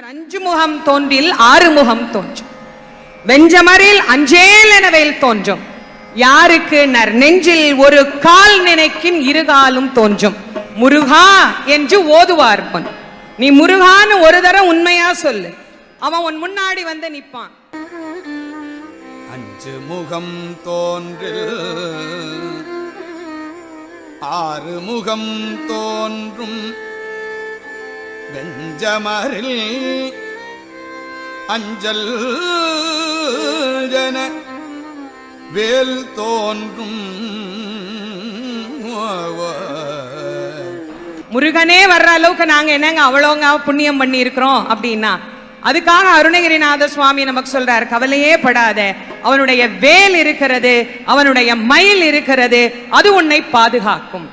சொன்னார் அஞ்சு முகம் தோன்றில் ஆறு முகம் தோன்றும். வெஞ்சமரில் அஞ்சேல் எனவேல் தோன்றும். யாருக்கு நர் நெஞ்சில் ஒரு கால் நினைக்கின் இருகாலும் தோன்றும். முருகா என்று ஓதுவார் நீ முருகான்னு ஒரு தரம் உண்மையா சொல்லு. அவன் உன் முன்னாடி வந்து நிப்பான். அஞ்சு முகம் தோன்றில் ஆறு முகம் தோன்றும். வெஞ்சமரில் அஞ்சல் ஜன வேல் தோன்றும் முருகனே வர்ற அளவுக்கு நாங்க என்னங்க அவ்வளோங்க புண்ணியம் பண்ணி இருக்கிறோம் அப்படின்னா? அதுக்காக அருணகிரிநாத சுவாமி நமக்கு சொல்றார் கவலையே படாத. அவனுடைய வேல் இருக்கிறது அவனுடைய மயில் இருக்கிறது அது உன்னை பாதுகாக்கும்.